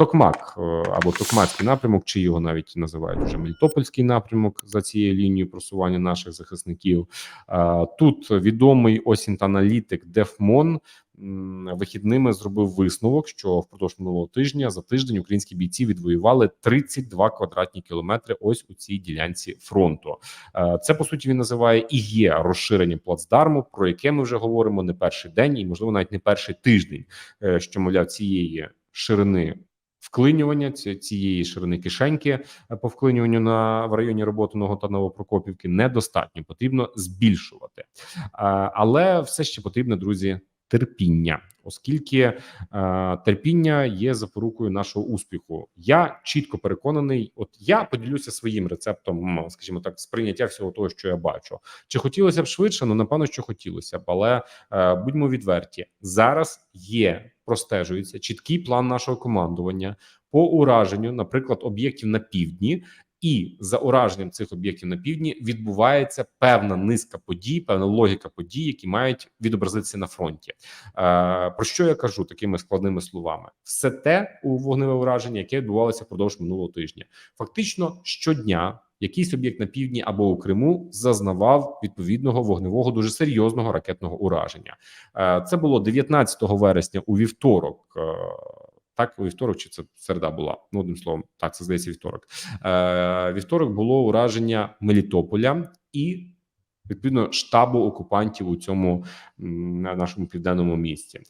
Токмак е, або Токмацький напрямок, чи його навіть називають вже Мелітопольський напрямок за цією лінією просування наших захисників. Е, Тут відомий осінт-аналітик Дефмон вихідними зробив висновок, що впродовж минулого тижня за тиждень українські бійці відвоювали 32 квадратні кілометри. Ось у цій ділянці фронту. Е, Це по суті він називає і є розширенням плацдарму, про яке ми вже говоримо не перший день, і можливо навіть не перший тиждень, що мовляв цієї ширини. Вклинювання цієї ширини кишеньки е, по вклинюванню на в районі Роботиного та Новопрокопівки недостатньо потрібно збільшувати, Е, але все ще потрібно, друзі, терпіння, оскільки е, терпіння є запорукою нашого успіху. Я чітко переконаний, от я поділюся своїм рецептом, скажімо так, сприйняття всього того, що я бачу. Чи хотілося б швидше? Ну напевно, що хотілося б, але е, будьмо відверті, зараз є простежується чіткий план нашого командування по ураженню, наприклад, об'єктів на півдні. І за ураженням цих об'єктів на півдні відбувається певна низка подій, певна логіка подій, які мають відобразитися на фронті. Е, про що я кажу такими складними словами? Все те у вогневе ураження, яке відбувалося впродовж минулого тижня. Фактично щодня якийсь об'єкт на півдні або у Криму зазнавав відповідного вогневого дуже серйозного ракетного ураження. Е, Це було 19 вересня у вівторок. е, Так, у вівторок чи це середа була? Ну, одним словом, так це здається вівторок. Е, Вівторок було ураження Мелітополя і відповідно штабу окупантів у цьому на нашому південному місті.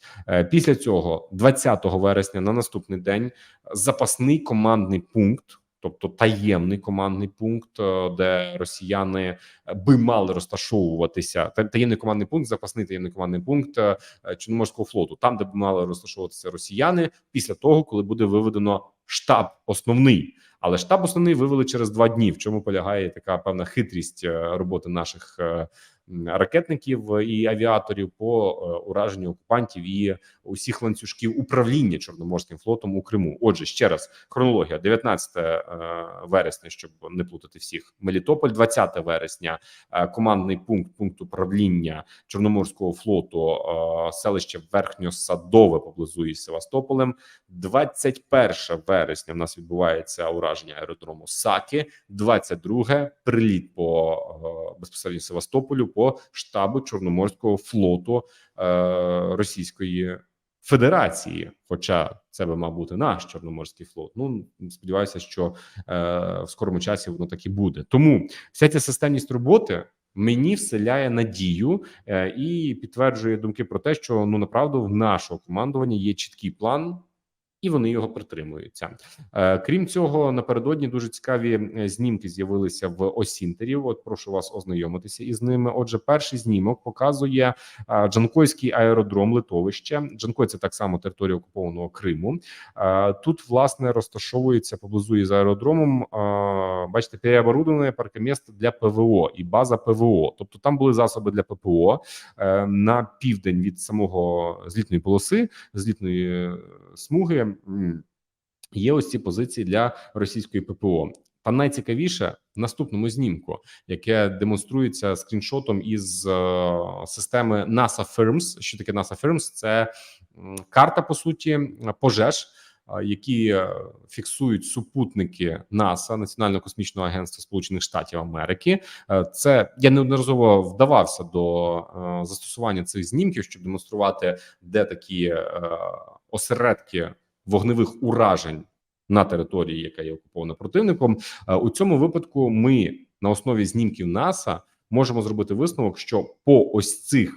Після цього, 20 вересня, на наступний день, запасний командний пункт. Тобто таємний командний пункт, е, де росіяни би мали розташовуватися. Таємний командний пункт, запасний таємний командний пункт е, е, Чорноморського флоту, там, де б мали розташовуватися росіяни, після того, коли буде виведено штаб основний. Але штаб основний вивели через два дні. В чому полягає така певна хитрість е, роботи наших е, ракетників і авіаторів по е, ураженню окупантів і усіх ланцюжків управління Чорноморським флотом у Криму. Отже, ще раз хронологія: 19 е, вересня, щоб не плутати всіх. Мелітополь, 20 вересня, е, командний пункт пункт управління Чорноморського флоту, селище Верхньосадове поблизу із Севастополем. 21 вересня в нас відбувається ураження аеродрому Саки. 22 приліт по безпосередньо Севастополю по штабу Чорноморського флоту е, Російської Федерації. Хоча це би мав бути наш Чорноморський флот. Ну сподіваюся, що е, в скорому часі воно так і буде. Тому вся ця системність роботи. Мені вселяє надію е, і підтверджує думки про те, що ну направду в нашого командування є чіткий план, і вони його притримуються. Е, крім цього, напередодні дуже цікаві е, знімки з'явилися в Осінтерів. От прошу вас ознайомитися із ними. Отже, перший знімок показує е, Джанкойський аеродром литовище. Джанкой це так само територія окупованого Криму. Тут власне розташовується поблизу із аеродромом. Бачите, переоборудоване паркомісце для ПВО і база ПВО. Тобто там були засоби для ППО е, на південь від самого злітної полоси, злітної е, смуги. Є ось ці позиції для російської ППО. Та найцікавіше в наступному знімку, яке демонструється скріншотом із е, системи NASA Firms. Що таке NASA Firms? Це карта по суті пожеж, які е, фіксують супутники НАСА Національного космічного агентства Сполучених Штатів Америки. Е, Це я неодноразово вдавався до е, застосування цих знімків, щоб демонструвати, де такі осередки вогневих уражень на території, яка є окупована противником. У цьому випадку ми на основі знімків НАСА можемо зробити висновок, що по ось цих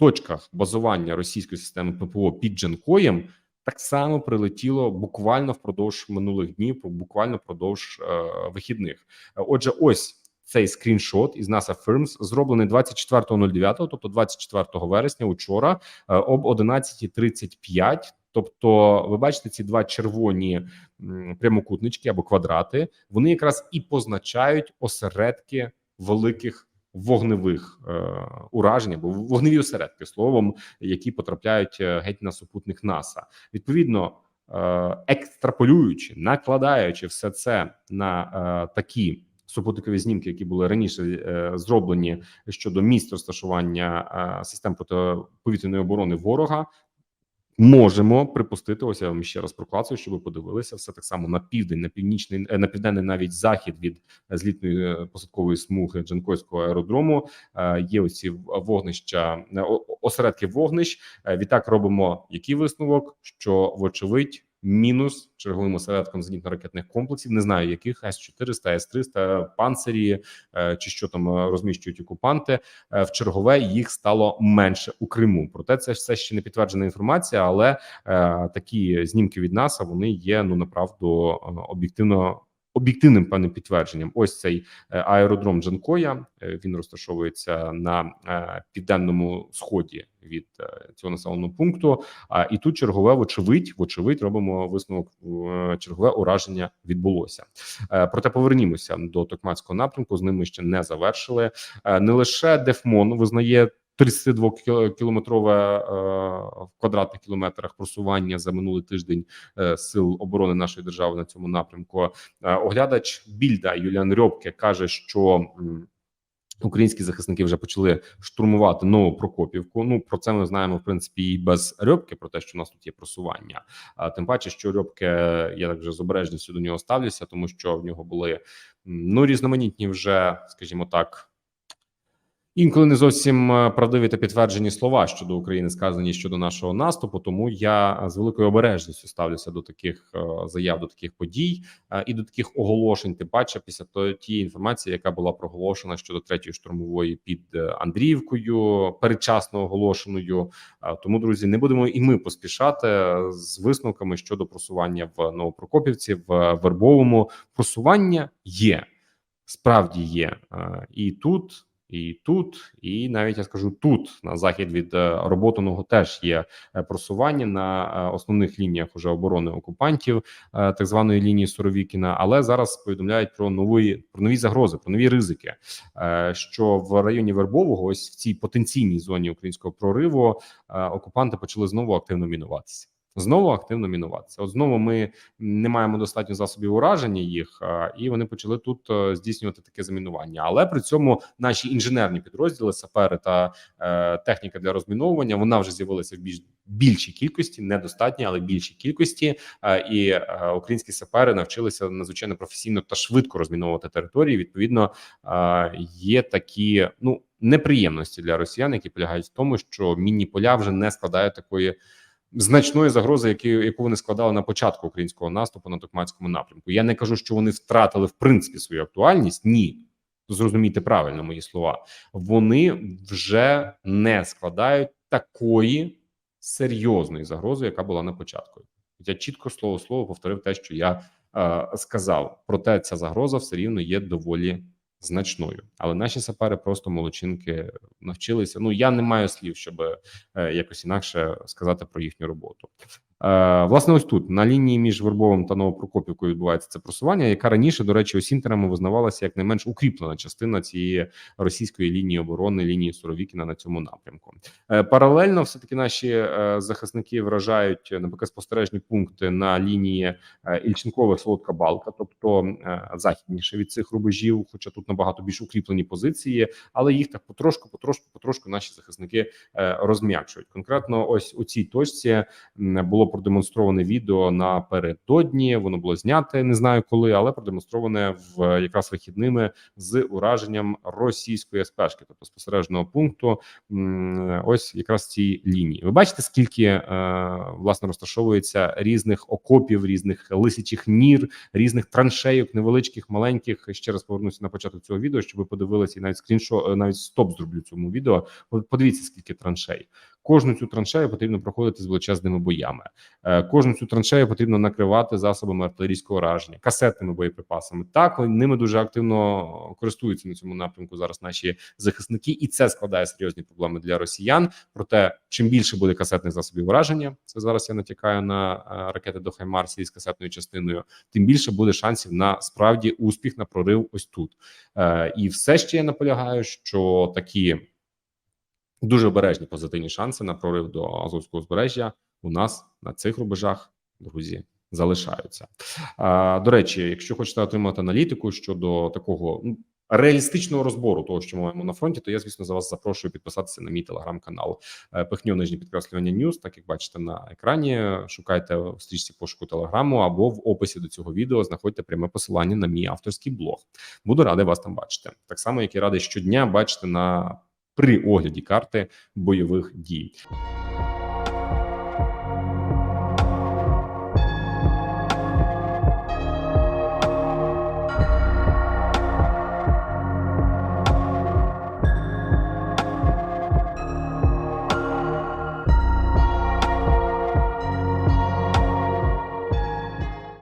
точках базування російської системи ППО під Джанкоєм так само прилетіло буквально впродовж минулих днів, буквально впродовж е, вихідних. Е, Отже, ось. Цей скріншот із NASA Firms зроблений 24.09, тобто 24 вересня, учора е, об 11.35. Тобто, ви бачите ці два червоні прямокутнички або квадрати. Вони якраз і позначають осередки великих вогневих е, уражень або вогневі осередки словом, які потрапляють е, геть на супутник НАСА. Відповідно, е, екстраполюючи, накладаючи все це на е, такі. Супутникові знімки, які були раніше е, зроблені щодо місць розташування е, систем протиповітряної оборони ворога, Можемо припустити, ось я вам ще раз проклацую, щоб ви подивилися все так само на південь, на північний, е, на південний навіть захід від е, злітної е, посадкової смуги Джанкойського аеродрому. Є оці вогнища, осередки вогнищ. Відтак робимо який висновок, що вочевидь. Мінус черговим осередком зенітно-ракетних комплексів, не знаю яких С-400, С-300, панцирі е, чи що там е, розміщують окупанти. Е, В чергове їх стало менше у Криму. Проте це все ще не підтверджена інформація, але такі знімки від НАСА вони є ну направду об'єктивно. Об'єктивним певним підтвердженням, ось цей е, аеродром Джанкоя. е, Він розташовується на е, південному сході від цього населеного пункту. А і тут чергове, вочевидь, вочевидь, робимо висновок. Чергове ураження відбулося. Проте повернімося до Токмацького напрямку. З ним ми ще не завершили. Не лише Дефмон визнає 32 кілометрове е, в квадратних кілометрах просування за минулий тиждень е, сил оборони нашої держави на цьому напрямку. Е, Оглядач Більда Юліан Рьобке каже, що Українські захисники вже почали штурмувати нову Прокопівку. Ну про це ми знаємо в принципі і без Рьобки, про те, що у нас тут є просування. А тим паче, що Рьобке, я так вже з обережністю до нього ставлюся, тому що в нього були ну різноманітні вже, скажімо так. Інколи не зовсім е, правдиві та підтверджені слова щодо України сказані щодо нашого наступу. Тому я з великою обережністю ставлюся до таких е, заяв, до таких подій е, і до таких оголошень. Тим паче, після тієї інформації, яка була проголошена щодо третьої штурмової під е, Андріївкою, передчасно оголошеною. Е, Тому, друзі, не будемо і ми поспішати з висновками щодо просування в Новопрокопівці, в Вербовому. Просування є, справді є Е, і тут. І тут, і навіть я скажу тут на захід від е, роботаного теж є е, просування на е, основних лініях уже оборони окупантів, так званої лінії Суровікіна. Але зараз повідомляють про нові про нові загрози, про нові ризики. Що в районі Вербового, ось в цій потенційній зоні українського прориву, окупанти почали знову активно мінуватися. Знову активно мінуватися. От знову ми не маємо достатньо засобів ураження їх, і вони почали тут е, здійснювати таке замінування. Але при цьому наші інженерні підрозділи, сапери та е, техніка для розміновування вона вже з'явилася в більш більшій кількості, недостатньо, але більшій кількості. Е, і е, українські сапери навчилися надзвичайно професійно та швидко розміновувати території. Відповідно, е, є такі ну неприємності для росіян, які полягають в тому, що мінні поля вже не складають такої значної загрози, які яку вони складали на початку українського наступу на Токмацькому напрямку. Я не кажу, що вони втратили в принципі свою актуальність. Ні, зрозумійте правильно мої слова. Вони вже не складають такої серйозної загрози, яка була на початку. Я чітко слово слово повторив те, що я е, сказав. Проте ця загроза все рівно є доволі значною. Але наші сапери просто молочинки навчилися. Ну я не маю слів, щоб е, якось інакше сказати про їхню роботу. Е, власне, ось тут на лінії між Вербовим та Новопрокопівкою відбувається це просування, яка раніше, до речі, осінтерами визнавалася як найменш укріплена частина цієї російської лінії оборони, лінії Суровікіна на цьому напрямку. Е, паралельно, все таки наші е, захисники вражають наприклад, спостережні пункти на лінії Ільченкове Солодка Балка, тобто західніше від цих рубежів, хоча тут набагато більш укріплені позиції, але їх так потрошку, потрошку, потрошку наші захисники розм'якшують. Конкретно, ось у цій точці було продемонстроване відео напередодні. Воно було зняте, не знаю коли, але продемонстроване в якраз вихідними з ураженням російської спешки, тобто спостережного пункту. Ось якраз цій лінії. Ви бачите, скільки е, власне розташовується різних окопів, різних лисячих нір, різних траншейок, невеличких, маленьких. Ще раз повернуся на початок цього відео, щоб ви подивилися і навіть скріншо, навіть стоп зроблю цьому відео. Подивіться, скільки траншей. Кожну цю траншею потрібно проходити з величезними боями. Е, Кожну цю траншею потрібно накривати засобами артилерійського ураження, касетними боєприпасами. Так ними дуже активно користуються на цьому напрямку зараз наші захисники, і це складає серйозні проблеми для росіян. Проте, чим більше буде касетних засобів ураження, це зараз я натякаю на е, ракети до Хаймарсі з касетною частиною, тим більше буде шансів на справді успіх на прорив ось тут. Е, І все ще я наполягаю, що такі дуже обережні позитивні шанси на прорив до Азовського узбережжя у нас на цих рубежах, друзі, залишаються. А, До речі, якщо хочете отримати аналітику щодо такого ну, реалістичного розбору того, що ми маємо на фронті, то я, звісно, за вас запрошую підписатися на мій телеграм-канал. Е, Пихньо нижнє підкреслювання Ньюс, так як бачите на екрані. Шукайте в стрічці пошуку телеграму або в описі до цього відео знаходьте пряме посилання на мій авторський блог. Буду радий вас там бачити. Так само, як і радий щодня бачити на при огляді карти бойових дій.